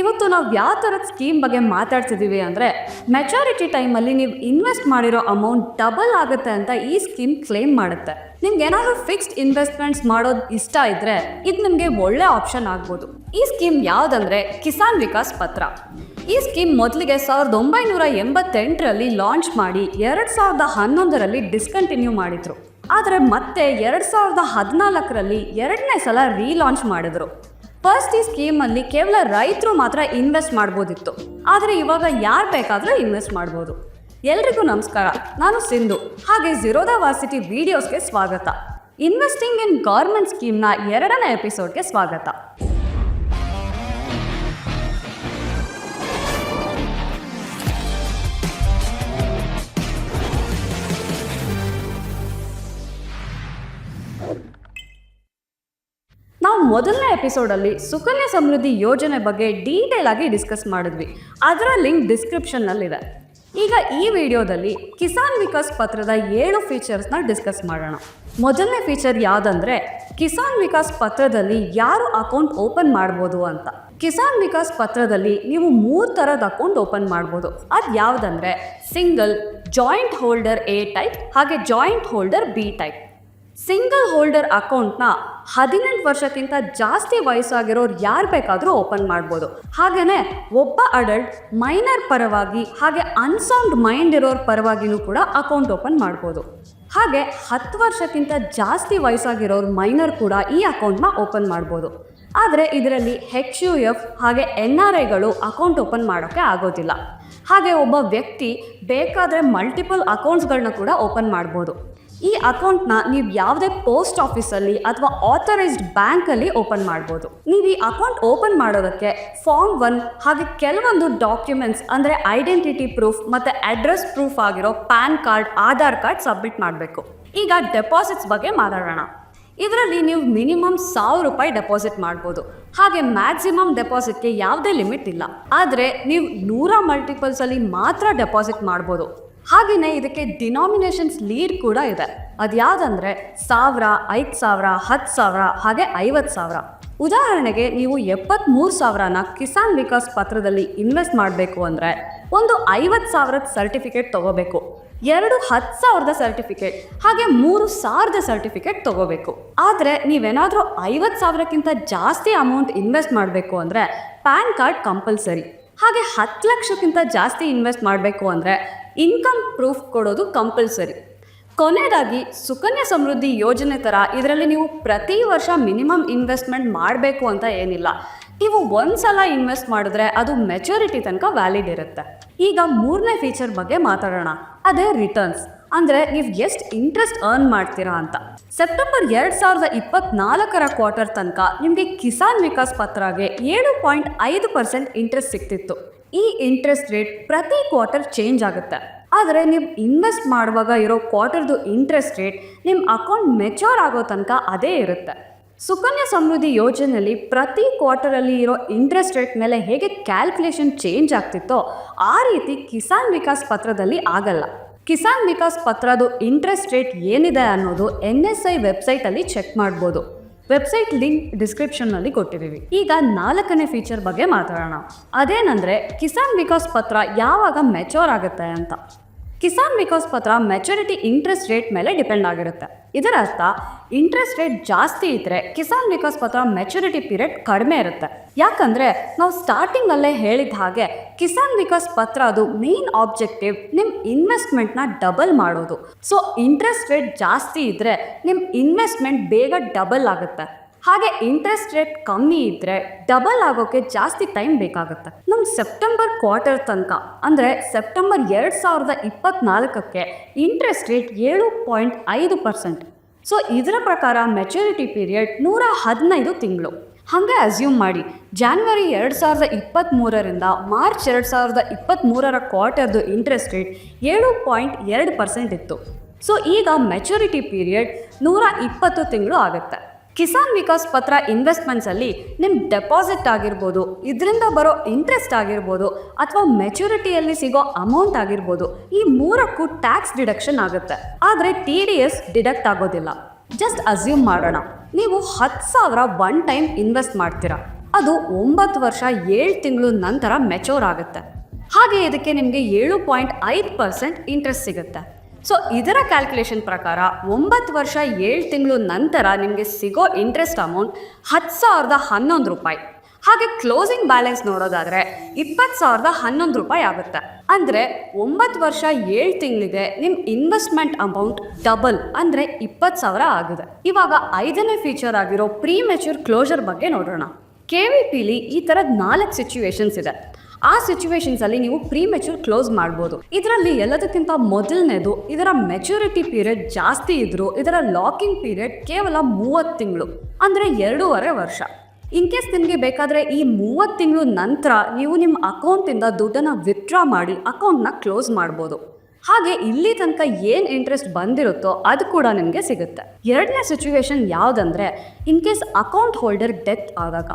ಇವತ್ತು ನಾವು ಯಾವ ಥರದ ಸ್ಕೀಮ್ ಬಗ್ಗೆ ಮಾತಾಡ್ತಿದ್ದೀವಿ ಅಂದರೆ ಮೆಚಾರಿಟಿ ಟೈಮಲ್ಲಿ ನೀವು ಇನ್ವೆಸ್ಟ್ ಮಾಡಿರೋ ಅಮೌಂಟ್ ಡಬಲ್ ಆಗುತ್ತೆ ಅಂತ ಈ ಸ್ಕೀಮ್ ಕ್ಲೇಮ್ ಮಾಡುತ್ತೆ. ನಿಮ್ಗೆ ಏನಾದರೂ ಫಿಕ್ಸ್ಡ್ ಇನ್ವೆಸ್ಟ್ಮೆಂಟ್ಸ್ ಮಾಡೋದು ಇಷ್ಟ ಇದ್ರೆ ಇದು ನಿಮಗೆ ಒಳ್ಳೆ ಆಪ್ಷನ್ ಆಗ್ಬೋದು. ಈ ಸ್ಕೀಮ್ ಯಾವುದಂದ್ರೆ ಕಿಸಾನ್ ವಿಕಾಸ್ ಪತ್ರ. ಈ ಸ್ಕೀಮ್ ಮೊದಲಿಗೆ ಸಾವಿರದ ಒಂಬೈನೂರ ಎಂಬತ್ತೆಂಟರಲ್ಲಿ ಲಾಂಚ್ ಮಾಡಿ ಎರಡು ಸಾವಿರದ ಹನ್ನೊಂದರಲ್ಲಿ ಡಿಸ್ಕಂಟಿನ್ಯೂ ಮಾಡಿದರು. ಆದರೆ ಮತ್ತೆ ಎರಡು ಸಾವಿರದ ಹದಿನಾಲ್ಕರಲ್ಲಿ ಎರಡನೇ ಸಲ ರೀಲಾಂಚ್ ಮಾಡಿದ್ರು. ಫಸ್ಟ್ ಈ ಸ್ಕೀಮಲ್ಲಿ ಕೇವಲ ರೈತರು ಮಾತ್ರ ಇನ್ವೆಸ್ಟ್ ಮಾಡ್ಬೋದಿತ್ತು. ಆದರೆ ಇವಾಗ ಯಾರು ಬೇಕಾದರೂ ಇನ್ವೆಸ್ಟ್ ಮಾಡ್ಬೋದು. ಎಲ್ರಿಗೂ ನಮಸ್ಕಾರ. ನಾನು ಸಿಂಧು. ಹಾಗೆ ಝೀರೋದ ವಾಸಿಟಿ ವಿಡಿಯೋಸ್ಗೆ ಸ್ವಾಗತ. ಇನ್ವೆಸ್ಟಿಂಗ್ ಇನ್ ಗೌರ್ಮೆಂಟ್ ಸ್ಕೀಮ್ನ ಎರಡನೇ ಎಪಿಸೋಡ್ಗೆ ಸ್ವಾಗತ. ಮೊದಲನೇ ಎಪಿಸೋಡಲ್ಲಿ ಸುಕನ್ಯಾ ಸಮೃದ್ಧಿ ಯೋಜನೆ ಬಗ್ಗೆ ಡೀಟೇಲ್ ಆಗಿ ಡಿಸ್ಕಸ್ ಮಾಡಿದ್ವಿ. ಅದರ ಲಿಂಕ್ ಡಿಸ್ಕ್ರಿಪ್ಷನ್ನಲ್ಲಿದೆ. ಈಗ ಈ ವಿಡಿಯೋದಲ್ಲಿ ಕಿಸಾನ್ ವಿಕಾಸ್ ಪತ್ರದ ಏಳು ಫೀಚರ್ಸ್ನ ಡಿಸ್ಕಸ್ ಮಾಡೋಣ. ಮೊದಲನೇ ಫೀಚರ್ ಯಾವುದಂದ್ರೆ, ಕಿಸಾನ್ ವಿಕಾಸ್ ಪತ್ರದಲ್ಲಿ ಯಾರು ಅಕೌಂಟ್ ಓಪನ್ ಮಾಡ್ಬೋದು ಅಂತ. ಕಿಸಾನ್ ವಿಕಾಸ್ ಪತ್ರದಲ್ಲಿ ನೀವು ಮೂರು ಥರದ ಅಕೌಂಟ್ ಓಪನ್ ಮಾಡ್ಬೋದು. ಅದು ಯಾವುದಂದ್ರೆ, single, joint holder A type, ಹಾಗೆ joint holder B type. Single holder ಅಕೌಂಟ್ನ ಹದಿನೆಂಟು ವರ್ಷಕ್ಕಿಂತ ಜಾಸ್ತಿ ವಯಸ್ಸಾಗಿರೋರು ಯಾರು ಬೇಕಾದರೂ ಓಪನ್ ಮಾಡ್ಬೋದು. ಹಾಗೆಯೇ ಒಬ್ಬ ಅಡಲ್ಟ್ ಮೈನರ್ ಪರವಾಗಿ ಹಾಗೆ ಅನ್ಸೌಂಡ್ ಮೈಂಡ್ ಇರೋರ ಪರವಾಗಿನೂ ಕೂಡ ಅಕೌಂಟ್ ಓಪನ್ ಮಾಡ್ಬೋದು. ಹಾಗೆ ಹತ್ತು ವರ್ಷಕ್ಕಿಂತ ಜಾಸ್ತಿ ವಯಸ್ಸಾಗಿರೋರು ಮೈನರ್ ಕೂಡ ಈ ಅಕೌಂಟ್ನ ಓಪನ್ ಮಾಡ್ಬೋದು. ಆದರೆ ಇದರಲ್ಲಿ ಹೆಚ್ ಯು ಎಫ್ ಹಾಗೆ ಎನ್ ಆರ್ ಐಗಳು ಅಕೌಂಟ್ ಓಪನ್ ಮಾಡೋಕ್ಕೆ ಆಗೋದಿಲ್ಲ. ಹಾಗೆ ಒಬ್ಬ ವ್ಯಕ್ತಿ ಬೇಕಾದರೆ ಮಲ್ಟಿಪಲ್ ಅಕೌಂಟ್ಸ್ಗಳನ್ನ ಕೂಡ ಓಪನ್ ಮಾಡ್ಬೋದು. ಈ ಅಕೌಂಟ್ನ ನೀವು ಯಾವುದೇ ಪೋಸ್ಟ್ ಆಫೀಸಲ್ಲಿ ಅಥವಾ ಆಥರೈಸ್ಡ್ ಬ್ಯಾಂಕಲ್ಲಿ ಓಪನ್ ಮಾಡ್ಬೋದು. ನೀವು ಈ ಅಕೌಂಟ್ ಓಪನ್ ಮಾಡೋದಕ್ಕೆ ಫಾರ್ಮ್ ಒನ್ ಹಾಗೆ ಕೆಲವೊಂದು ಡಾಕ್ಯುಮೆಂಟ್ಸ್ ಅಂದರೆ ಐಡೆಂಟಿಟಿ ಪ್ರೂಫ್ ಮತ್ತು ಅಡ್ರೆಸ್ ಪ್ರೂಫ್ ಆಗಿರೋ PAN card, Aadhaar card submit ಮಾಡಬೇಕು. ಈಗ ಡೆಪಾಸಿಟ್ಸ್ ಬಗ್ಗೆ ಮಾತಾಡೋಣ. ಇದರಲ್ಲಿ ನೀವು ಮಿನಿಮಮ್ ಸಾವಿರ ರೂಪಾಯಿ ಡೆಪಾಸಿಟ್ ಮಾಡ್ಬೋದು. ಹಾಗೆ ಮ್ಯಾಕ್ಸಿಮಮ್ ಡೆಪಾಸಿಟ್ಗೆ ಯಾವುದೇ ಲಿಮಿಟ್ ಇಲ್ಲ. ಆದರೆ ನೀವು ನೂರ ಮಲ್ಟಿಪಲ್ಸಲ್ಲಿ ಮಾತ್ರ ಡೆಪಾಸಿಟ್ ಮಾಡ್ಬೋದು. ಹಾಗೆಯೇ ಇದಕ್ಕೆ ಡಿನಾಮಿನೇಷನ್ಸ್ ಲೀಡ್ ಕೂಡ ಇದೆ. ಅದು ಯಾವುದಂದ್ರೆ ಸಾವಿರ, ಐದು ಸಾವಿರ, ಹತ್ತು ಸಾವಿರ, ಹಾಗೆ ಐವತ್ತು ಸಾವಿರ. ಉದಾಹರಣೆಗೆ ನೀವು ಎಪ್ಪತ್ತ್ಮೂರು ಸಾವಿರನ ಕಿಸಾನ್ ವಿಕಾಸ್ ಪತ್ರದಲ್ಲಿ ಇನ್ವೆಸ್ಟ್ ಮಾಡಬೇಕು ಅಂದರೆ ಒಂದು ಐವತ್ತು ಸಾವಿರದ ಸರ್ಟಿಫಿಕೇಟ್ ತಗೋಬೇಕು. ಎರಡು ಹತ್ತು ಸಾವಿರದ ಸರ್ಟಿಫಿಕೇಟ್ ಹಾಗೆ ಮೂರು ಸಾವಿರದ ಸರ್ಟಿಫಿಕೇಟ್ ತಗೋಬೇಕು. ಆದರೆ ನೀವೇನಾದರೂ ಐವತ್ತು ಸಾವಿರಕ್ಕಿಂತ ಜಾಸ್ತಿ ಅಮೌಂಟ್ ಇನ್ವೆಸ್ಟ್ ಮಾಡಬೇಕು ಅಂದರೆ, ಪ್ಯಾನ್ ಕಾರ್ಡ್ ಕಂಪಲ್ಸರಿ. ಹಾಗೆ ಹತ್ತು ಲಕ್ಷಕ್ಕಿಂತ ಜಾಸ್ತಿ ಇನ್ವೆಸ್ಟ್ ಮಾಡಬೇಕು ಅಂದರೆ ಇನ್ಕಮ್ ಪ್ರೂಫ್ ಕೊಡೋದು ಕಂಪಲ್ಸರಿ. ಕೊನೆಯದಾಗಿ ಸುಕನ್ಯಾ ಸಮೃದ್ಧಿ ಯೋಜನೆ ಥರ ಇದರಲ್ಲಿ ನೀವು ಪ್ರತಿ ವರ್ಷ ಮಿನಿಮಮ್ ಇನ್ವೆಸ್ಟ್ಮೆಂಟ್ ಮಾಡಬೇಕು ಅಂತ ಏನಿಲ್ಲ. ನೀವು ಒಂದು ಸಲ ಇನ್ವೆಸ್ಟ್ ಮಾಡಿದ್ರೆ ಅದು ಮೆಚುರಿಟಿ ತನಕ ವ್ಯಾಲಿಡ್ ಇರುತ್ತೆ. ಈಗ ಮೂರನೇ ಫೀಚರ್ ಬಗ್ಗೆ ಮಾತಾಡೋಣ. ಅದೇ ರಿಟರ್ನ್ಸ್. ಅಂದರೆ ನೀವು ಎಷ್ಟು ಇಂಟ್ರೆಸ್ಟ್ ಅರ್ನ್ ಮಾಡ್ತೀರಾ ಅಂತ. ಸೆಪ್ಟೆಂಬರ್ ಎರಡು ಸಾವಿರದ ಇಪ್ಪತ್ನಾಲ್ಕರ ಕ್ವಾರ್ಟರ್ ತನಕ ನಿಮಗೆ ಕಿಸಾನ್ ವಿಕಾಸ್ ಪತ್ರಗೆ ಏಳು ಪಾಯಿಂಟ್ ಐದು ಪರ್ಸೆಂಟ್ ಇಂಟ್ರೆಸ್ಟ್ ಸಿಗ್ತಿತ್ತು ಈ ಇಂಟ್ರೆಸ್ಟ್ ರೇಟ್ ಪ್ರತಿ ಕ್ವಾರ್ಟರ್ ಚೇಂಜ್ ಆಗುತ್ತೆ. ಆದರೆ ನೀವು ಇನ್ವೆಸ್ಟ್ ಮಾಡುವಾಗ ಇರೋ ಕ್ವಾರ್ಟರ್ದು ಇಂಟ್ರೆಸ್ಟ್ ರೇಟ್ ನಿಮ್ಮ ಅಕೌಂಟ್ ಮೆಚೂರ್ ಆಗೋ ತನಕ ಅದೇ ಇರುತ್ತೆ. ಸುಕನ್ಯಾ ಸಮೃದ್ಧಿ ಯೋಜನೆಯಲ್ಲಿ ಪ್ರತಿ ಕ್ವಾರ್ಟರಲ್ಲಿ ಇರೋ ಇಂಟ್ರೆಸ್ಟ್ ರೇಟ್ ಮೇಲೆ ಹೇಗೆ ಕ್ಯಾಲ್ಕುಲೇಷನ್ ಚೇಂಜ್ ಆಗ್ತಿತ್ತೋ ಆ ರೀತಿ ಕಿಸಾನ್ ವಿಕಾಸ್ ಪತ್ರದಲ್ಲಿ ಆಗಲ್ಲ. ಕಿಸಾನ್ ವಿಕಾಸ್ ಪತ್ರದು ಇಂಟ್ರೆಸ್ಟ್ ರೇಟ್ ಏನಿದೆ ಅನ್ನೋದು ಎನ್ ಎಸ್ ಐ ವೆಬ್ಸೈಟಲ್ಲಿ ಚೆಕ್ ಮಾಡ್ಬೋದು. ವೆಬ್ಸೈಟ್ ಲಿಂಕ್ ಡಿಸ್ಕ್ರಿಪ್ಷನ್ನಲ್ಲಿ ಕೊಟ್ಟಿದ್ದೀವಿ. ಈಗ ನಾಲ್ಕನೇ ಫೀಚರ್ ಬಗ್ಗೆ ಮಾತಾಡೋಣ. ಅದೇನಂದರೆ, ಕಿಸಾನ್ ವಿಕಾಸ್ ಪತ್ರ ಯಾವಾಗ ಮೆಚೋರ್ ಆಗುತ್ತೆ ಅಂತ. Kisan Vikas Patra maturity interest rate ಮೇಲೆ ಡಿಪೆಂಡ್ ಆಗಿರುತ್ತೆ. ಇದರ ಅರ್ಥ, ಇಂಟ್ರೆಸ್ಟ್ ರೇಟ್ ಜಾಸ್ತಿ ಇದ್ದರೆ ಕಿಸಾನ್ ವಿಕಾಸ್ ಪತ್ರ ಮೆಚುರಿಟಿ ಪೀರಿಯಡ್ ಕಡಿಮೆ ಇರುತ್ತೆ. ಯಾಕಂದರೆ ನಾವು ಸ್ಟಾರ್ಟಿಂಗಲ್ಲೇ ಹೇಳಿದ ಹಾಗೆ ಕಿಸಾನ್ ವಿಕಾಸ್ ಪತ್ರ ಅದು ಮೇನ್ ಆಬ್ಜೆಕ್ಟಿವ್ ನಿಮ್ಮ ನ ಡಬಲ್ ಮಾಡೋದು. ಸೊ ಇಂಟ್ರೆಸ್ಟ್ ರೇಟ್ ಜಾಸ್ತಿ ಇದ್ದರೆ ನಿಮ್ಮ ಇನ್ವೆಸ್ಟ್ಮೆಂಟ್ ಬೇಗ ಡಬಲ್ ಆಗುತ್ತೆ. ಹಾಗೆ ಇಂಟ್ರೆಸ್ಟ್ ರೇಟ್ ಕಮ್ಮಿ ಇದ್ದರೆ ಡಬಲ್ ಆಗೋಕೆ ಜಾಸ್ತಿ ಟೈಮ್ ಬೇಕಾಗುತ್ತೆ. ನಮ್ಮ ಸೆಪ್ಟೆಂಬರ್ ಕ್ವಾರ್ಟರ್ ತನಕ, ಅಂದರೆ ಸೆಪ್ಟೆಂಬರ್ ಎರಡು ಸಾವಿರದ ಇಪ್ಪತ್ನಾಲ್ಕಕ್ಕೆ ಇಂಟ್ರೆಸ್ಟ್ ರೇಟ್ ಏಳು ಪಾಯಿಂಟ್ ಐದು ಪರ್ಸೆಂಟ್ ಸೊ ಇದರ ಪ್ರಕಾರ ಮೆಚುರಿಟಿ ಪೀರಿಯಡ್ ನೂರ ಹದಿನೈದು ತಿಂಗಳು. ಹಾಗೆ ಅಸ್ಯೂಮ್ ಮಾಡಿ ಜಾನ್ವರಿ ಎರಡು ಸಾವಿರದ ಇಪ್ಪತ್ತ್ಮೂರರಿಂದ ಮಾರ್ಚ್ ಎರಡು ಸಾವಿರದ ಇಪ್ಪತ್ತ್ಮೂರರ ಕ್ವಾರ್ಟರ್ದು ಇಂಟ್ರೆಸ್ಟ್ ರೇಟ್ ಏಳು ಪಾಯಿಂಟ್ ಎರಡು ಪರ್ಸೆಂಟ್ ಇತ್ತು. ಸೊ ಈಗ ಮೆಚುರಿಟಿ ಪೀರಿಯಡ್ ನೂರ ಇಪ್ಪತ್ತು ತಿಂಗಳು ಆಗುತ್ತೆ. ಕಿಸಾನ್ ವಿಕಾಸ್ ಪತ್ರ ಇನ್ವೆಸ್ಟ್ಮೆಂಟ್ಸಲ್ಲಿ ನಿಮ್ಮ ಡೆಪಾಸಿಟ್ ಆಗಿರ್ಬೋದು, ಇದರಿಂದ ಬರೋ ಇಂಟ್ರೆಸ್ಟ್ ಆಗಿರ್ಬೋದು, ಅಥವಾ ಮೆಚುರಿಟಿಯಲ್ಲಿ ಸಿಗೋ ಅಮೌಂಟ್ ಆಗಿರ್ಬೋದು, ಈ ಮೂರಕ್ಕೂ ಟ್ಯಾಕ್ಸ್ ಡಿಡಕ್ಷನ್ ಆಗುತ್ತೆ. ಆದರೆ ಟಿ ಡಿ ಎಸ್ ಡಿಡಕ್ಟ್ ಆಗೋದಿಲ್ಲ. ಜಸ್ಟ್ ಅಸ್ಯೂಮ್ ಮಾಡೋಣ. ನೀವು ಹತ್ತು ಸಾವಿರ ಒನ್ ಟೈಮ್ ಇನ್ವೆಸ್ಟ್ ಮಾಡ್ತೀರಾ. ಅದು ಒಂಬತ್ತು ವರ್ಷ ಏಳು ತಿಂಗಳು ನಂತರ ಮೆಚೋರ್ ಆಗುತ್ತೆ. ಹಾಗೆ ಇದಕ್ಕೆ ನಿಮಗೆ ಏಳು ಪಾಯಿಂಟ್ ಐದು ಪರ್ಸೆಂಟ್ ಇಂಟ್ರೆಸ್ಟ್ ಸಿಗುತ್ತೆ. ಸೊ ಇದರ ಕ್ಯಾಲ್ಕುಲೇಷನ್ ಪ್ರಕಾರ ಒಂಬತ್ತು ವರ್ಷ ಏಳು ತಿಂಗಳು ನಂತರ ನಿಮಗೆ ಸಿಗೋ ಇಂಟ್ರೆಸ್ಟ್ ಅಮೌಂಟ್ ಹತ್ತು ಸಾವಿರದ ಹನ್ನೊಂದು ರೂಪಾಯಿ. ಹಾಗೆ ಕ್ಲೋಸಿಂಗ್ ಬ್ಯಾಲೆನ್ಸ್ ನೋಡೋದಾದರೆ ಇಪ್ಪತ್ತು ಸಾವಿರದ ಹನ್ನೊಂದು ರೂಪಾಯಿ ಆಗುತ್ತೆ. ಅಂದರೆ ಒಂಬತ್ತು ವರ್ಷ ಏಳು ತಿಂಗಳಿಗೆ ನಿಮ್ಮ ಇನ್ವೆಸ್ಟ್ಮೆಂಟ್ ಅಮೌಂಟ್ ಡಬಲ್ ಅಂದರೆ ಇಪ್ಪತ್ತು ಸಾವಿರ ಆಗಿದೆ. ಇವಾಗ ಐದನೇ ಫೀಚರ್ ಆಗಿರೋ ಪ್ರೀ ಮೆಚ್ಯೂರ್ ಕ್ಲೋಸರ್ ಬಗ್ಗೆ ನೋಡೋಣ. ಕೆ ವಿ ಪಿಲಿ ಈ ಥರದ ನಾಲ್ಕು ಸಿಚುವೇಶನ್ಸ್ ಇದೆ. ಆ ಸಿಚುವೇಶನ್ಸ್ ಅಲ್ಲಿ ನೀವು ಪ್ರೀ ಮೆಚೂರ್ ಕ್ಲೋಸ್ ಮಾಡ್ಬೋದು. ಇದರಲ್ಲಿ ಎಲ್ಲದಕ್ಕಿಂತ ಮೊದಲನೇದು, ಇದರ ಮೆಚುರಿಟಿ ಪೀರಿಯಡ್ ಜಾಸ್ತಿ ಇದ್ರು, ಇದರ ಲಾಕಿಂಗ್ ಪೀರಿಯಡ್ ಕೇವಲ ಮೂವತ್ತು ತಿಂಗಳು, ಅಂದರೆ ಎರಡೂವರೆ ವರ್ಷ. ಇನ್ ಕೇಸ್ ನಿಮಗೆ ಬೇಕಾದರೆ ಈ ಮೂವತ್ತು ತಿಂಗಳು ನಂತರ ನೀವು ನಿಮ್ಮ ಅಕೌಂಟಿಂದ ದುಡ್ಡನ್ನು ವಿತ್ಡ್ರಾ ಮಾಡಿ ಅಕೌಂಟ್ನ ಕ್ಲೋಸ್ ಮಾಡ್ಬೋದು. ಹಾಗೆ ಇಲ್ಲಿ ತನಕ ಏನು ಇಂಟ್ರೆಸ್ಟ್ ಬಂದಿರುತ್ತೋ ಅದು ಕೂಡ ನಿಮಗೆ ಸಿಗುತ್ತೆ. ಎರಡನೇ ಸಿಚುವೇಶನ್ ಯಾವುದಂದ್ರೆ in case account holder death ಆದಾಗ.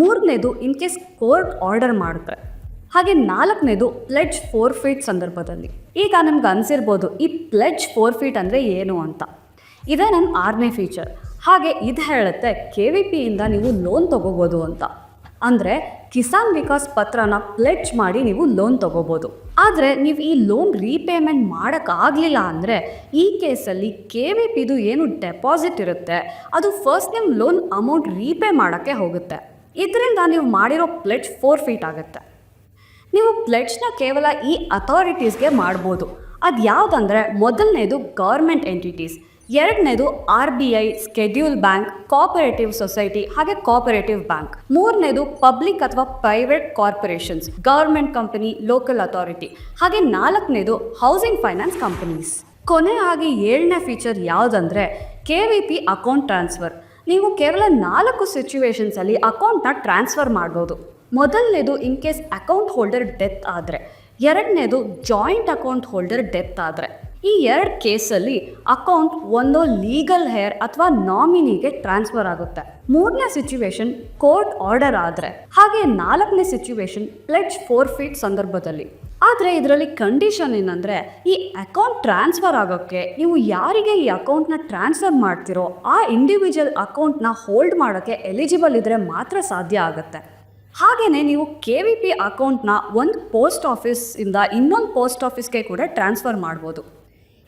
ಮೂರನೇದು ಇನ್ ಕೇಸ್ ಕೋರ್ಟ್ ಆರ್ಡರ್ ಮಾಡಿದ್ರೆ ಹಾಗೆ ನಾಲ್ಕನೇದು ಪ್ಲೆಡ್ಜ್ ಫೋರ್ ಫೀಟ್ ಸಂದರ್ಭದಲ್ಲಿ. ಈಗ ನಮ್ಗೆ ಅನಿಸಿರ್ಬೋದು, ಈ ಪ್ಲೆಡ್ಜ್ ಫೋರ್ ಫೀಟ್ ಅಂದರೆ ಏನು ಅಂತ. ಇದೇ ನನ್ನ ಆರನೇ ಫೀಚರ್ ಹಾಗೆ ಇದು ಹೇಳುತ್ತೆ ಕೆ ವಿ ಪಿಯಿಂದ ನೀವು ಲೋನ್ ತೊಗೋಬೋದು ಅಂತ. ಅಂದರೆ ಕಿಸಾನ್ ವಿಕಾಸ್ ಪತ್ರನ ಪ್ಲೆಡ್ಜ್ ಮಾಡಿ ನೀವು ಲೋನ್ ತೊಗೋಬೋದು. ಆದರೆ ನೀವು ಈ ಲೋನ್ ರೀಪೇಮೆಂಟ್ ಮಾಡೋಕ್ಕಾಗಲಿಲ್ಲ ಅಂದರೆ ಈ ಕೇಸಲ್ಲಿ ಕೆ ವಿ ಪಿದು ಏನು ಡೆಪಾಸಿಟ್ ಇರುತ್ತೆ, ಅದು ಫಸ್ಟ್ ನಿಮ್ಮ ಲೋನ್ ಅಮೌಂಟ್ ರೀಪೇ ಮಾಡೋಕ್ಕೆ ಹೋಗುತ್ತೆ. ಇದರಿಂದ ನೀವು ಮಾಡಿರೋ ಪ್ಲೆಡ್ಜ್ ಫೋರ್ ಫೀಟ್ ಆಗುತ್ತೆ. ನೀವು ಪ್ಲೆಡ್ಜ್ನ ಕೇವಲ ಈ ಅಥಾರಿಟೀಸ್ಗೆ ಮಾಡ್ಬೋದು. ಅದು ಯಾವುದಂದರೆ ಮೊದಲನೇದು ಗೌರ್ಮೆಂಟ್ ಎಂಟಿಟೀಸ್ ಎರಡನೇದು R B I schedule bank cooperative society ಹಾಗೆ ಕೋಪರೇಟಿವ್ ಬ್ಯಾಂಕ್ ಮೂರನೇದು ಪಬ್ಲಿಕ್ ಅಥವಾ private corporations government company local authority ಹಾಗೆ ನಾಲ್ಕನೇದು ಹೌಸಿಂಗ್ ಫೈನಾನ್ಸ್ ಕಂಪನೀಸ್ ಕೊನೆಯಾಗಿ ಏಳನೇ ಫೀಚರ್ ಯಾವುದಂದ್ರೆ K V P account transfer ನೀವು ಕೇವಲ ನಾಲ್ಕು ಸಿಚುವೇಶನ್ಸಲ್ಲಿ ಅಕೌಂಟ್ನ ಟ್ರಾನ್ಸ್ಫರ್ ಮಾಡ್ಬೋದು. ಮೊದಲನೇದು in case account holder death ಆದರೆ, ಎರಡನೇದು ಜಾಯಿಂಟ್ ಅಕೌಂಟ್ ಹೋಲ್ಡರ್ ಡೆತ್ ಆದರೆ. ಈ ಎರಡು ಕೇಸಲ್ಲಿ ಅಕೌಂಟ್ ಒಂದು ಲೀಗಲ್ ಹೇರ್ ಅಥವಾ ನಾಮಿನಿಗೆ ಟ್ರಾನ್ಸ್ಫರ್ ಆಗುತ್ತೆ. ಮೂರನೇ ಸಿಚುವೇಶನ್ ಕೋರ್ಟ್ ಆರ್ಡರ್ ಆದರೆ, ಹಾಗೆ ನಾಲ್ಕನೇ ಸಿಚುವೇಶನ್ ಪ್ಲೆಡ್ಜ್ ಫೋರ್ ಫೀಟ್ ಸಂದರ್ಭದಲ್ಲಿ. ಆದರೆ ಇದರಲ್ಲಿ ಕಂಡೀಷನ್ ಏನಂದರೆ, ಈ ಅಕೌಂಟ್ ಟ್ರಾನ್ಸ್ಫರ್ ಆಗೋಕ್ಕೆ ನೀವು ಯಾರಿಗೆ ಈ ಅಕೌಂಟ್ನ ಟ್ರಾನ್ಸ್ಫರ್ ಮಾಡ್ತಿರೋ, ಆ ಇಂಡಿವಿಜುವಲ್ ಅಕೌಂಟ್ನ ಹೋಲ್ಡ್ ಮಾಡೋಕ್ಕೆ ಎಲಿಜಿಬಲ್ ಇದ್ದರೆ ಮಾತ್ರ ಸಾಧ್ಯ ಆಗುತ್ತೆ. ಹಾಗೆಯೇ ನೀವು ಕೆ ವಿ ಪಿ ಅಕೌಂಟ್ನ ಒಂದು ಪೋಸ್ಟ್ ಆಫೀಸಿಂದ ಇನ್ನೊಂದು ಪೋಸ್ಟ್ ಆಫೀಸ್ಗೆ ಕೂಡ ಟ್ರಾನ್ಸ್ಫರ್ ಮಾಡ್ಬೋದು.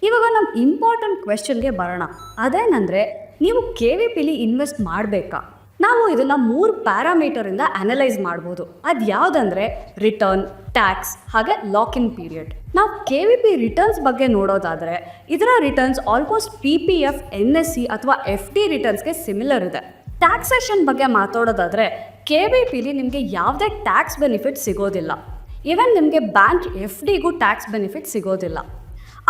ಇವಾಗ ನಮ್ಮ ಇಂಪಾರ್ಟೆಂಟ್ ಕ್ವೆಶನ್ಗೆ ಬರೋಣ. ಅದೇನಂದರೆ, ನೀವು ಕೆ ವಿ ಪಿಲಿ ಇನ್ವೆಸ್ಟ್ ಮಾಡಬೇಕಾ? ನಾವು ಇದನ್ನು ಮೂರು ಪ್ಯಾರಾಮೀಟರಿಂದ ಅನಲೈಸ್ ಮಾಡ್ಬೋದು. ಅದು ಯಾವುದಂದ್ರೆ ರಿಟರ್ನ್ ಟ್ಯಾಕ್ಸ್ ಹಾಗೆ ಲಾಕ್ ಇನ್ ಪೀರಿಯಡ್ ನಾವು ಕೆ ವಿ ಪಿ ರಿಟರ್ನ್ಸ್ ಬಗ್ಗೆ ನೋಡೋದಾದರೆ, ಇದರ returns almost P P F N S C ಅಥವಾ ಎಫ್ ಡಿ ರಿಟರ್ನ್ಸ್ಗೆ ಸಿಮಿಲರ್ ಇದೆ. ಟ್ಯಾಕ್ಸೇಷನ್ ಬಗ್ಗೆ ಮಾತಾಡೋದಾದರೆ ಕೆ ವಿ ಪಿಲಿ ನಿಮಗೆ ಯಾವುದೇ ಟ್ಯಾಕ್ಸ್ ಬೆನಿಫಿಟ್ ಸಿಗೋದಿಲ್ಲ. ಈವನ್ ನಿಮಗೆ ಬ್ಯಾಂಕ್ ಎಫ್ ಡಿಗೂ ಟ್ಯಾಕ್ಸ್ ಬೆನಿಫಿಟ್ ಸಿಗೋದಿಲ್ಲ.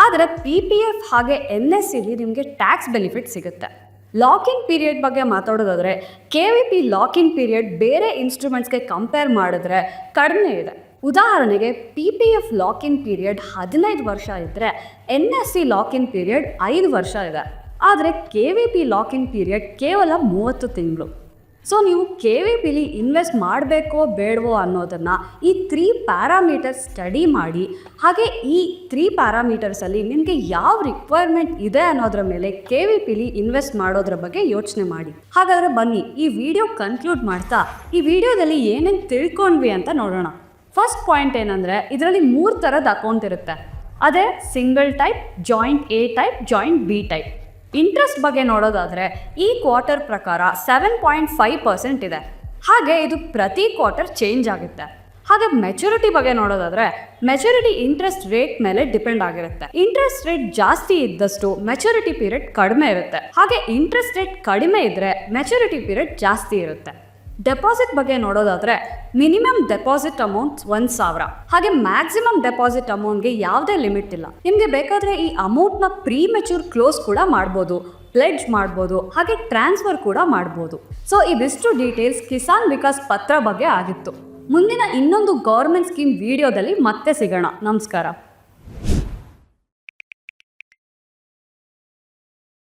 ಆದರೆ ಪಿ ಪಿ ಎಫ್ ಹಾಗೆ ಎನ್ ಎಸ್ ಸಿಲಿ ನಿಮಗೆ ಟ್ಯಾಕ್ಸ್ ಬೆನಿಫಿಟ್ ಸಿಗುತ್ತೆ. ಲಾಕಿಂಗ್ ಪೀರಿಯಡ್ ಬಗ್ಗೆ ಮಾತಾಡೋದಾದರೆ K V P locking period ಬೇರೆ ಇನ್ಸ್ಟ್ರೂಮೆಂಟ್ಸ್ಗೆ ಕಂಪೇರ್ ಮಾಡಿದ್ರೆ ಕಡಿಮೆ ಇದೆ. ಉದಾಹರಣೆಗೆ P P F lock in period ಹದಿನೈದು ವರ್ಷ ಇದ್ದರೆ N S C lock in period ಐದು ವರ್ಷ ಇದೆ. ಆದರೆ K V P lock in period ಕೇವಲ ಮೂವತ್ತು ತಿಂಗಳು. ಸೊ ನೀವು ಕೆ ವಿ ಪಿಲಿ ಇನ್ವೆಸ್ಟ್ ಮಾಡಬೇಕೋ ಬೇಡವೋ ಅನ್ನೋದನ್ನು ಈ ತ್ರೀ ಪ್ಯಾರಾಮೀಟರ್ಸ್ ಸ್ಟಡಿ ಮಾಡಿ, ಹಾಗೆ ಈ ತ್ರೀ ಪ್ಯಾರಾಮೀಟರ್ಸಲ್ಲಿ ನಿಮಗೆ ಯಾವ ರಿಕ್ವೈರ್ಮೆಂಟ್ ಇದೆ ಅನ್ನೋದ್ರ ಮೇಲೆ ಕೆ ವಿ ಪಿಲಿ ಇನ್ವೆಸ್ಟ್ ಮಾಡೋದ್ರ ಬಗ್ಗೆ ಯೋಚನೆ ಮಾಡಿ. ಹಾಗಾದರೆ ಬನ್ನಿ, ಈ ವಿಡಿಯೋ ಕನ್ಕ್ಲೂಡ್ ಮಾಡ್ತಾ, ಈ ವಿಡಿಯೋದಲ್ಲಿ ಏನೇನು ತಿಳ್ಕೊಂಡ್ವಿ ಅಂತ ನೋಡೋಣ. ಫಸ್ಟ್ ಪಾಯಿಂಟ್ ಏನಂದರೆ, ಇದರಲ್ಲಿ ಮೂರು ಥರದ ಅಕೌಂಟ್ ಇರುತ್ತೆ. ಅದೇ single type joint A type joint B type interest ಬಗ್ಗೆ ನೋಡೋದಾದರೆ ಈ ಕ್ವಾರ್ಟರ್ ಪ್ರಕಾರ ಸೆವೆನ್ ಪಾಯಿಂಟ್ ಫೈವ್ ಪರ್ಸೆಂಟ್ ಇದೆ. ಹಾಗೆ ಇದು ಪ್ರತಿ ಕ್ವಾರ್ಟರ್ ಚೇಂಜ್ ಆಗುತ್ತೆ. ಹಾಗೆ ಮೆಚುರಿಟಿ ಬಗ್ಗೆ ನೋಡೋದಾದ್ರೆ ಮೆಚುರಿಟಿ ಇಂಟ್ರೆಸ್ಟ್ ರೇಟ್ ಮೇಲೆ ಡಿಪೆಂಡ್ ಆಗಿರುತ್ತೆ. ಇಂಟ್ರೆಸ್ಟ್ ರೇಟ್ ಜಾಸ್ತಿ ಇದ್ದಷ್ಟು ಮೆಚುರಿಟಿ ಪೀರಿಯಡ್ ಕಡಿಮೆ ಇರುತ್ತೆ. ಹಾಗೆ ಇಂಟ್ರೆಸ್ಟ್ ರೇಟ್ ಕಡಿಮೆ ಇದ್ರೆ ಮೆಚುರಿಟಿ ಪೀರಿಯಡ್ ಜಾಸ್ತಿ ಇರುತ್ತೆ. ಡೆಪಾಸಿಟ್ ಬಗ್ಗೆ ನೋಡೋದಾದ್ರೆ ಮಿನಿಮಮ್ ಡೆಪಾಸಿಟ್ ಅಮೌಂಟ್ ಒಂದ್ ಸಾವಿರ. ಹಾಗೆ ಮ್ಯಾಕ್ಸಿಮಮ್ ಡೆಪಾಸಿಟ್ ಅಮೌಂಟ್ಗೆ ಯಾವುದೇ ಲಿಮಿಟ್ ಇಲ್ಲ. ನಿಮಗೆ ಬೇಕಾದ್ರೆ ಈ ಅಮೌಂಟ್ನ ಪ್ರೀ ಮೆಚೂರ್ ಕ್ಲೋಸ್ ಕೂಡ ಮಾಡ್ಬೋದು, ಪ್ಲೆಡ್ಜ್ ಮಾಡ್ಬೋದು, ಹಾಗೆ ಟ್ರಾನ್ಸ್ಫರ್ ಕೂಡ ಮಾಡ್ಬೋದು. ಸೊ, ಇದಿಷ್ಟು ಡೀಟೇಲ್ಸ್ ಕಿಸಾನ್ ವಿಕಾಸ್ ಪತ್ರ ಬಗ್ಗೆ ಆಗಿತ್ತು. ಮುಂದಿನ ಇನ್ನೊಂದು ಗೌರ್ಮೆಂಟ್ ಸ್ಕೀಮ್ ವಿಡಿಯೋದಲ್ಲಿ ಮತ್ತೆ ಸಿಗೋಣ. ನಮಸ್ಕಾರ.